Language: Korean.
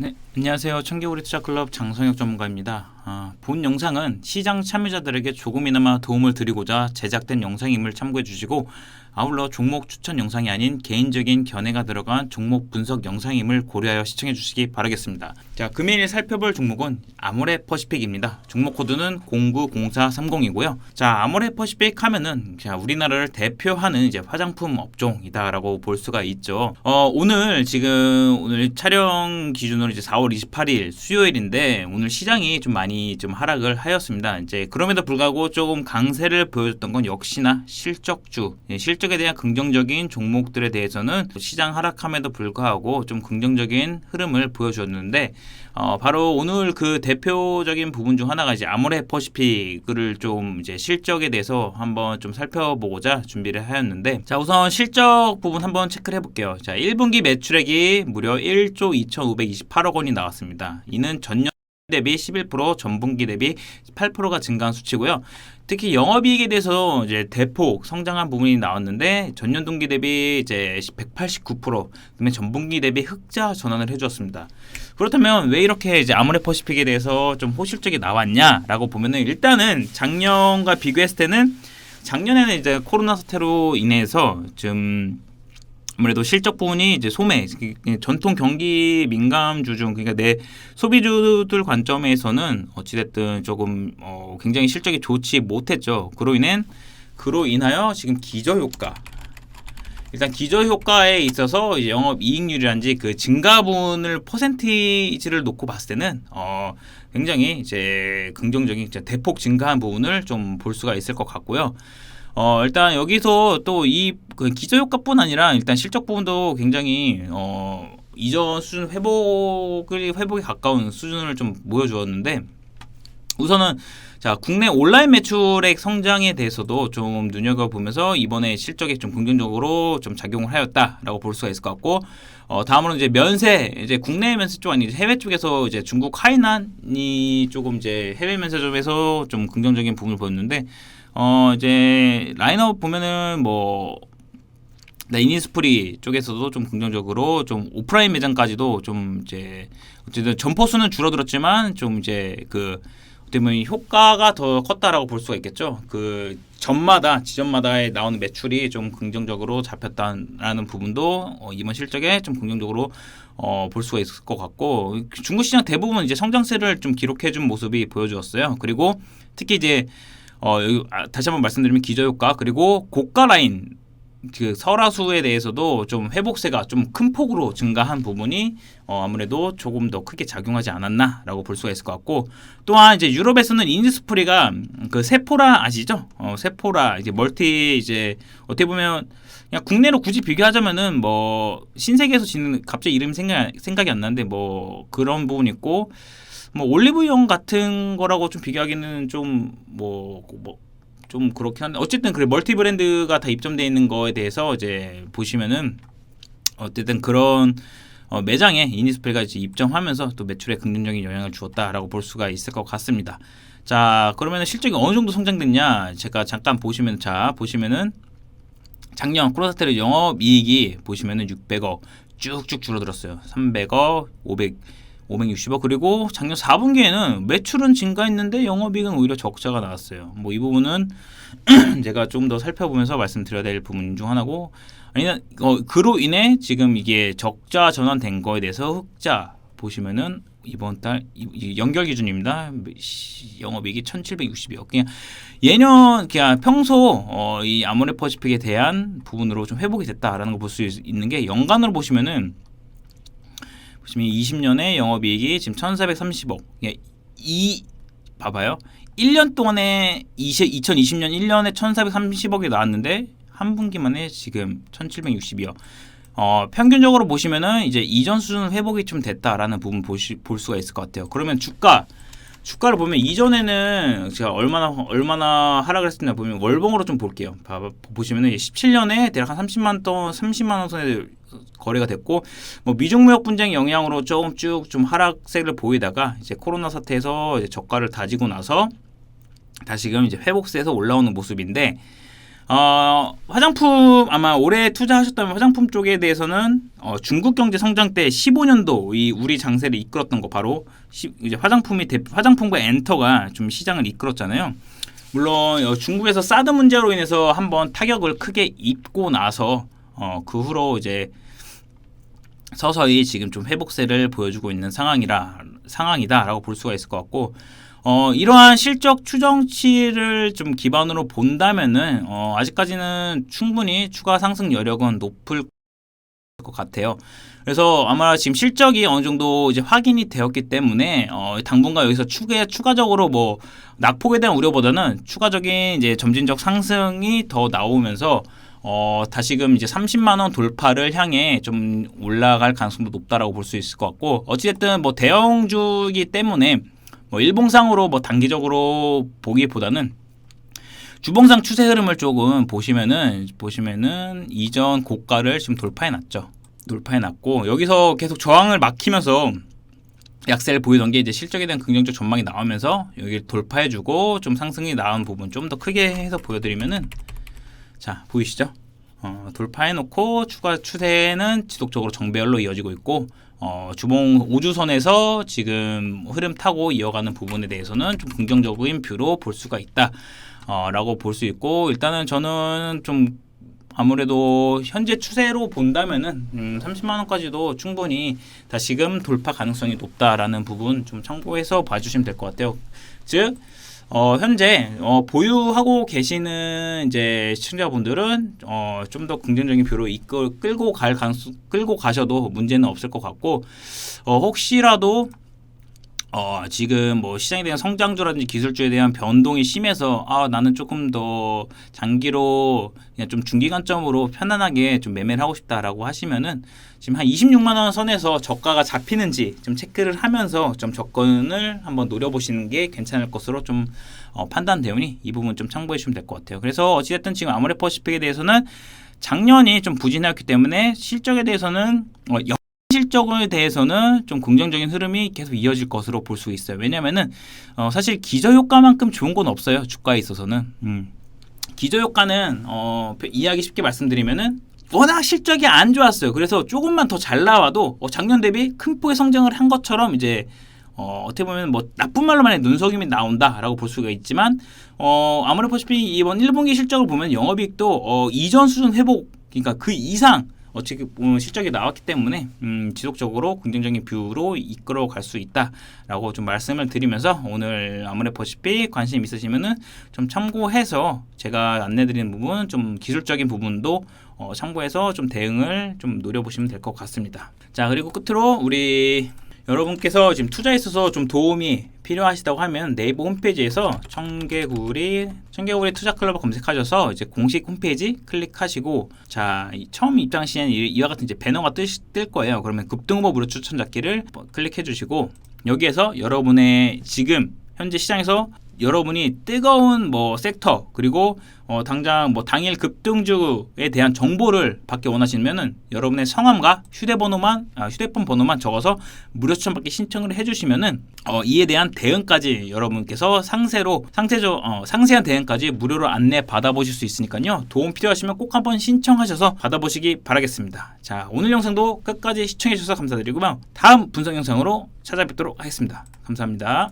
네, 안녕하세요. 청개구리 투자클럽 장성혁 전문가입니다. 아, 본 영상은 시장 참여자들에게 조금이나마 도움을 드리고자 제작된 영상임을 참고해 주시고 아울러 종목 추천 영상이 아닌 개인적인 견해가 들어간 종목 분석 영상임을 고려하여 시청해 주시기 바라겠습니다. 자, 금일 살펴볼 종목은 아모레 퍼시픽입니다. 종목 코드는 090430이고요. 자, 아모레 퍼시픽 하면은 자, 우리나라를 대표하는 이제 화장품 업종이다라고 볼 수가 있죠. 어, 오늘 지금 오늘 촬영 기준으로 이제 4월 28일 수요일인데 오늘 시장이 좀 많이 좀 하락을 하였습니다. 이제 그럼에도 불구하고 조금 강세를 보여줬던 건 역시나 실적주, 예, 실적에 대한 긍정적인 종목들에 대해서는 시장 하락함에도 불구하고 좀 긍정적인 흐름을 보여주었는데 어, 바로 오늘 그 대표적인 부분 중 하나가 이제 아모레 퍼시픽을 좀 이제 실적에 대해서 한번 좀 살펴보고자 준비를 하였는데 자 우선 실적 부분 한번 체크를 해볼게요. 자 1분기 매출액이 무려 1조 2,528억 원이 나왔습니다. 이는 전년 대비 11%, 전분기 대비 8%가 증가한 수치고요. 특히 영업이익에 대해서 이제 대폭 성장한 부분이 나왔는데 전년 동기 대비 이제 189%, 그다음에 전분기 대비 흑자 전환을 해주었습니다. 그렇다면 왜 이렇게 이제 아모레 퍼시픽에 대해서 좀 호실적이 나왔냐라고 보면은 일단은 작년과 비교했을 때는 작년에는 이제 코로나 사태로 인해서 좀 아무래도 실적 부분이 이제 소매 전통 경기 민감주 중 그러니까 내 소비주들 관점에서는 어찌됐든 조금 어 굉장히 실적이 좋지 못했죠. 그로 인해 그로 인하여 지금 기저 효과 일단 기저 효과에 있어서 이제 영업 이익률이란지 그 증가분을 퍼센티지를 놓고 봤을 때는 어 굉장히 이제 긍정적인 대폭 증가한 부분을 좀 볼 수가 있을 것 같고요. 어 일단 여기서 또이그 기저 효과뿐 아니라 일단 실적 부분도 굉장히 어 이전 수준 회복을 회복에 가까운 수준을 좀 보여주었는데 우선은 자 국내 온라인 매출액 성장에 대해서도 좀 눈여겨보면서 이번에 실적에 좀 긍정적으로 좀 작용을 하였다라고 볼 수가 있을 것 같고 어 다음으로 이제 면세 이제 국내 면세 쪽 아니 해외 쪽에서 이제 중국 하이난이 조금 이제 해외 면세점에서 좀 긍정적인 부분을 보였는데 어 이제 라인업 보면은 뭐 네, 이니스프리 쪽에서도 좀 긍정적으로 좀 오프라인 매장까지도 좀 이제 어쨌든 점포 수는 줄어들었지만 좀 이제 그 어떻게 보면 효과가 더 컸다라고 볼 수가 있겠죠. 그 점마다 지점마다에 나오는 매출이 좀 긍정적으로 잡혔다라는 부분도 어, 이번 실적에 좀 긍정적으로 어, 볼 수가 있을 것 같고 중국 시장 대부분 이제 성장세를 좀 기록해준 모습이 보여주었어요. 그리고 특히 이제 어, 아, 다시 한번 말씀드리면 기저 효과 그리고 고가 라인 그 설화수에 대해서도 좀 회복세가 좀 큰 폭으로 증가한 부분이 어 아무래도 조금 더 크게 작용하지 않았나라고 볼 수가 있을 것 같고 또한 이제 유럽에서는 인디스프리가 그 세포라 아시죠? 어 세포라 이제 멀티 이제 어떻게 보면 그냥 국내로 굳이 비교하자면은 뭐 신세계에서 짓는 갑자기 이름 생각 생각이 안 나는데 뭐 그런 부분 있고 뭐 올리브영 같은 거라고 좀 비교하기는 좀 뭐 뭐, 좀 그렇긴 한데 어쨌든 그래 멀티 브랜드가 다 입점돼 있는 거에 대해서 이제 보시면은 어쨌든 그런 어, 매장에 이니스프리가 이제 입점하면서 또 매출에 긍정적인 영향을 주었다라고 볼 수가 있을 것 같습니다. 자 그러면 실적이 어느 정도 성장됐냐 제가 잠깐 보시면 자 보시면은 작년 사태로 영업이익이 보시면은 600억 쭉쭉 줄어들었어요. 300억, 500 560억 그리고 작년 4분기에는 매출은 증가했는데 영업이익은 오히려 적자가 나왔어요. 뭐 이 부분은 제가 좀 더 살펴보면서 말씀드려야 될 부분 중 하나고 아니면 어, 그로 인해 지금 이게 적자 전환된 거에 대해서 흑자 보시면은 이번 달 연결 기준입니다. 영업이익이 1,760억. 그냥 예년 그냥 평소 어, 이 아모레 퍼시픽에 대한 부분으로 좀 회복이 됐다라는 걸 볼 수 있는 게 연간으로 보시면은 보시면 20년에 영업이익이 지금 1,430억. 이 봐봐요. 1년 동안에 20, 2020년 1년에 1,430억이 나왔는데 한 분기만에 지금 1,760이요. 어, 평균적으로 보시면은 이제 이전 수준 회복이 좀 됐다라는 부분 보시, 볼 수가 있을 것 같아요. 그러면 주가 주가를 보면 이전에는 제가 얼마나 얼마나 하락을 했었나 보면 월봉으로 좀 볼게요. 봐, 보시면은 17년에 대략 한 30만 원 30만 원 선에 거래가 됐고 뭐 미중 무역 분쟁 영향으로 조금 쭉 좀 하락세를 보이다가 이제 코로나 사태에서 이제 저가를 다지고 나서 다시금 이제 회복세에서 올라오는 모습인데 어, 화장품 아마 올해 투자하셨다면 화장품 쪽에 대해서는 어, 중국 경제 성장 때 15년도 이 우리 장세를 이끌었던 거 바로 시, 이제 화장품이 대, 화장품과 엔터가 좀 시장을 이끌었잖아요. 물론 어, 중국에서 사드 문제로 인해서 한번 타격을 크게 입고 나서 어, 그 후로 이제 서서히 지금 좀 회복세를 보여주고 있는 상황이라 상황이다라고 볼 수가 있을 것 같고 어, 이러한 실적 추정치를 좀 기반으로 본다면은 어, 아직까지는 충분히 추가 상승 여력은 높을 것 같아요. 그래서 아마 지금 실적이 어느 정도 이제 확인이 되었기 때문에 어, 당분간 여기서 추가 추가적으로 뭐 낙폭에 대한 우려보다는 추가적인 이제 점진적 상승이 더 나오면서 어, 다시금 이제 30만 원 돌파를 향해 좀 올라갈 가능성도 높다라고 볼 수 있을 것 같고 어찌됐든 뭐 대형주이기 때문에 뭐 일봉상으로 뭐 단기적으로 보기보다는 주봉상 추세 흐름을 조금 보시면은 보시면은 이전 고가를 지금 돌파해 놨죠. 돌파해 놨고 여기서 계속 저항을 막히면서 약세를 보이던 게 이제 실적에 대한 긍정적 전망이 나오면서 여기 돌파해 주고 좀 상승이 나온 부분 좀 더 크게 해서 보여 드리면은 자 보이시죠? 어, 돌파해 놓고 추가 추세는 지속적으로 정배열로 이어지고 있고 어, 주봉 5주선에서 지금 흐름 타고 이어가는 부분에 대해서는 좀 긍정적인 뷰로 볼 수가 있다. 어, 라고 볼 수 있고 일단은 저는 좀 아무래도 현재 추세로 본다면은 음, 30만 원까지도 충분히 다시금 돌파 가능성이 높다라는 부분 좀 참고해서 봐주시면 될 것 같아요. 즉 어, 현재 어, 보유하고 계시는 이제 시청자분들은 어, 좀 더 긍정적인 뷰로 이끌 끌고 갈 가능성 끌고 가셔도 문제는 없을 것 같고 어, 혹시라도 어, 지금 뭐 시장에 대한 성장주라든지 기술주에 대한 변동이 심해서 아, 나는 조금 더 장기로 그냥 좀 중기 관점으로 편안하게 좀 매매를 하고 싶다라고 하시면은 지금 한 26만 원 선에서 저가가 잡히는지 좀 체크를 하면서 좀 접근을 한번 노려보시는 게 괜찮을 것으로 좀 어, 판단되오니 이 부분 좀 참고해 주시면 될 것 같아요. 그래서 어찌됐든 지금 아모레퍼시픽에 대해서는 작년이 좀 부진했기 때문에 실적에 대해서는 어, 실적에 대해서는 좀 긍정적인 흐름이 계속 이어질 것으로 볼 수 있어요. 왜냐면은 어, 사실 기저 효과만큼 좋은 건 없어요. 주가에 있어서는. 음. 기저 효과는 어, 이야기 쉽게 말씀드리면은 워낙 실적이 안 좋았어요. 그래서 조금만 더 잘 나와도 어, 작년 대비 큰 폭의 성장을 한 것처럼 이제 어, 어떻게 보면 뭐 나쁜 말로만 해 눈속임이 나온다라고 볼 수가 있지만 어, 아무래도 보시피 이번 1분기 실적을 보면 영업이익도 어, 이전 수준 회복 그러니까 그 이상 어떻게 보면 실적이 나왔기 때문에 음, 지속적으로 긍정적인 뷰로 이끌어 갈 수 있다라고 좀 말씀을 드리면서 오늘 아무래도 보시피 관심 있으시면은 좀 참고해서 제가 안내드리는 부분 좀 기술적인 부분도 어, 참고해서 좀 대응을 좀 노려보시면 될 것 같습니다. 자 그리고 끝으로 우리 여러분께서 지금 투자에 있어서 좀 도움이 필요하시다고 하면 네이버 홈페이지에서 청개구리 청개구리 투자 클럽을 검색하셔서 이제 공식 홈페이지 클릭하시고 자 이- 처음 입장 시에는 이- 이와 같은 이제 배너가 뜰, 뜰 거예요. 그러면 급등후보 무료 추천 잡기를 뭐 클릭해 주시고 여기에서 여러분의 지금 현재 시장에서 여러분이 뜨거운 뭐 섹터 그리고 어, 당장 뭐 당일 급등주에 대한 정보를 받기 원하시면은 여러분의 성함과 휴대번호만 아, 휴대폰 번호만 적어서 무료 추천받기 신청을 해주시면은 어, 이에 대한 대응까지 여러분께서 상세로 상세적 어, 상세한 대응까지 무료로 안내 받아보실 수 있으니까요 도움 필요하시면 꼭 한번 신청하셔서 받아보시기 바라겠습니다. 자 오늘 영상도 끝까지 시청해 주셔서 감사드리고요 다음 분석 영상으로 찾아뵙도록 하겠습니다. 감사합니다.